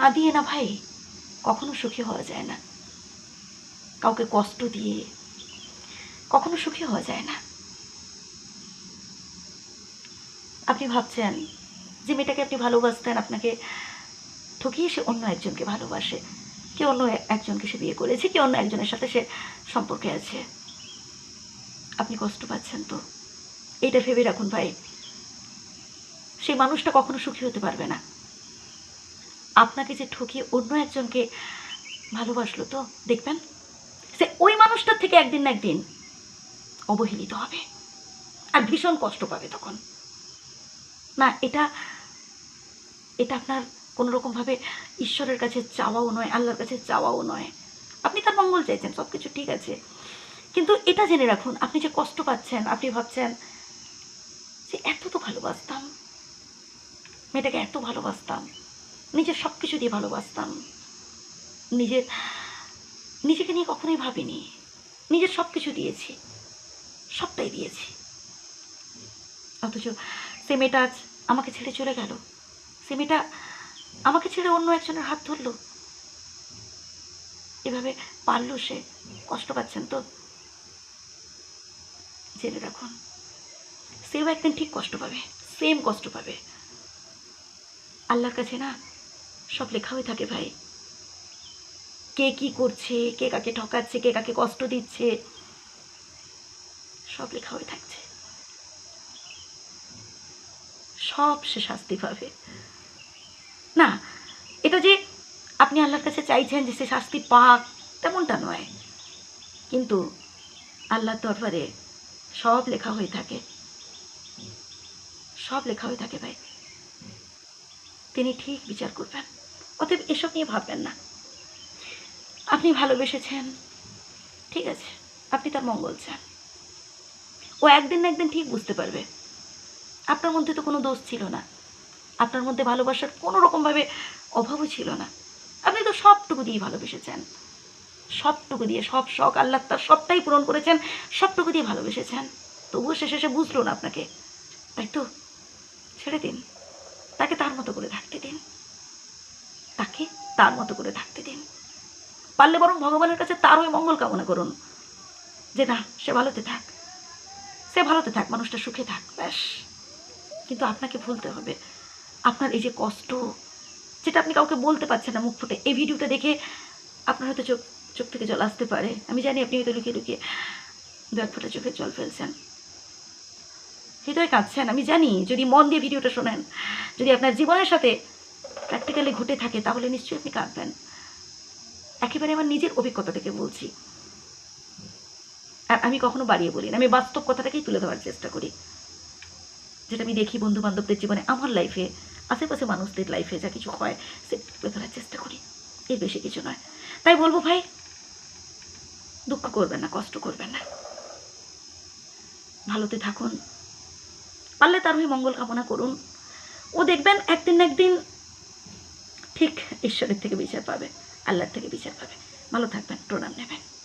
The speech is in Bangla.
না দিয়ে না ভাই, কখনো সুখী হওয়া যায় না। কাউকে কষ্ট দিয়ে কখনো সুখী হওয়া যায় না। আপনি ভাবছেন যে মেয়েটাকে আপনি ভালোবাসতেন, আপনাকে ঠকিয়ে সে অন্য একজনকে ভালোবাসে। কে অন্য একজনকে সে বিয়ে করেছে, কে অন্য একজনের সাথে সে সম্পর্কে আছে? আপনি কষ্ট পাচ্ছেন তো। এইটা ভেবে রাখুন ভাই, সেই মানুষটা কখনো সুখী হতে পারবে না। আপনাকে যে ঠকিয়ে অন্য একজনকে ভালোবাসলো, তো দেখবেন সে ওই মানুষটার থেকে একদিন না একদিন অবহেলিত হবে আর ভীষণ কষ্ট পাবে তখন। না, এটা এটা আপনার কোনো রকমভাবে ঈশ্বরের কাছে চাওয়াও নয়, আল্লাহর কাছে চাওয়াও নয়। আপনি তার মঙ্গল চাইছেন সব কিছু ঠিক আছে। কিন্তু এটা জেনে রাখুন, আপনি যে কষ্ট পাচ্ছেন, আপনি ভাবছেন যে এত তো ভালোবাসতাম, মেয়েটাকে এত ভালোবাসতাম। নিজের সব কিছু দিয়ে ভালোবাসতাম। নিজের, নিজেকে নিয়ে কখনোই ভাবিনি। নিজের সব কিছু দিয়েছি। সবটাই দিয়েছি। অথচ সে মেয়েটা আজ আমাকে ছেড়ে চলে গেল। সে মেয়েটা আমাকে ছেড়ে অন্য একজনের হাত ধরলো। এভাবে পারল সে। কষ্ট পাচ্ছেন তো? জেনে রাখুন, সেও একদিন ঠিক কষ্ট পাবে সেম কষ্ট পাবে। আল্লাহর কাছে না সব লেখা হয়ে থাকে ভাই। কে কি করছে, কে কাকে ঠকাচ্ছে, কে কাকে কষ্ট দিচ্ছে, সব লেখা হয়ে থাকছে। সব সে শাস্তি পাবে না, এটা যে আপনি আল্লাহর কাছে চাইছেন যে সে শাস্তি পাক, তেমনটা নয়। কিন্তু আল্লাহর দরবারে সব লেখা হয়ে থাকে। সব লেখা হয়ে থাকে ভাই। তিনি ঠিক বিচার করবেন। অতএব এসব নিয়ে ভাববেন না। আপনি ভালোবেসেছেন, ঠিক আছে, আপনি তার মঙ্গল চান। ও একদিন না একদিন ঠিক বুঝতে পারবে। আপনার মধ্যে তো কোনো দোষ ছিল না। আপনার মধ্যে ভালোবাসার কোনো রকমভাবে অভাবও ছিল না। আপনি তো সবটুকু দিয়ে ভালোবেসেছেন। সবটুকু দিয়ে, সব শখ আল্লাহ তার সবটাই পূরণ করেছেন, সবটুকু দিয়ে ভালোবেসেছেন। তবুও শেষে সে বুঝলো না আপনাকে। তাই তো, ছেড়ে দিন। তাকে তার মতো করে তাকে তার মতো করে থাকতে দিন। পারলে বরং ভগবানের কাছে তার ওই মঙ্গল কামনা করুন। যে না, সে ভালোতে থাক। সে ভালোতে থাক, মানুষটা সুখে থাক, ব্যাস। কিন্তু আপনাকে ভুলতে হবে। আপনার এই যে কষ্ট, যেটা আপনি কাউকে বলতে পারছেন না, মুখ ফুটে, এই ভিডিওটা দেখে আপনার হয়তো চোখ চোখ থেকে জল আসতে পারে। আমি জানি আপনি হয়তো লুকিয়ে লুকিয়ে দু এক ফোঁটা চোখের জল ফেলছেন। হৃদয় কাঁদছেন, আমি জানি। যদি মন দিয়ে ভিডিওটা শোনেন, যদি আপনার জীবনের সাথে প্র্যাকটিক্যালি ঘটে থাকে, তাহলে নিশ্চয়ই আপনি কাঁদবেন। একেবারে আমার নিজের অভিজ্ঞতা থেকে বলছি। আর আমি কখনো বাড়িয়ে বলি না আমি বাস্তব কথাটাকেই তুলে ধরার চেষ্টা করি। যেটা আমি দেখি বন্ধু বান্ধবদের জীবনে, আমার লাইফে আশেপাশে মানুষদের লাইফে যা কিছু হয়, সে তুলে ধরার চেষ্টা করি। এর বেশি কিছু নয়। তাই বলব ভাই, দুঃখ করবেন না, কষ্ট করবেন না। ভালোতে থাকুন। পারলে তার হয়ে মঙ্গল কামনা করুন। ও দেখবেন, একদিন একদিন ঠিক ঈশ্বরের থেকে বিচার পাবে আল্লাহর থেকে বিচার পাবে। ভালো থাকবেন প্রণাম নেবেন।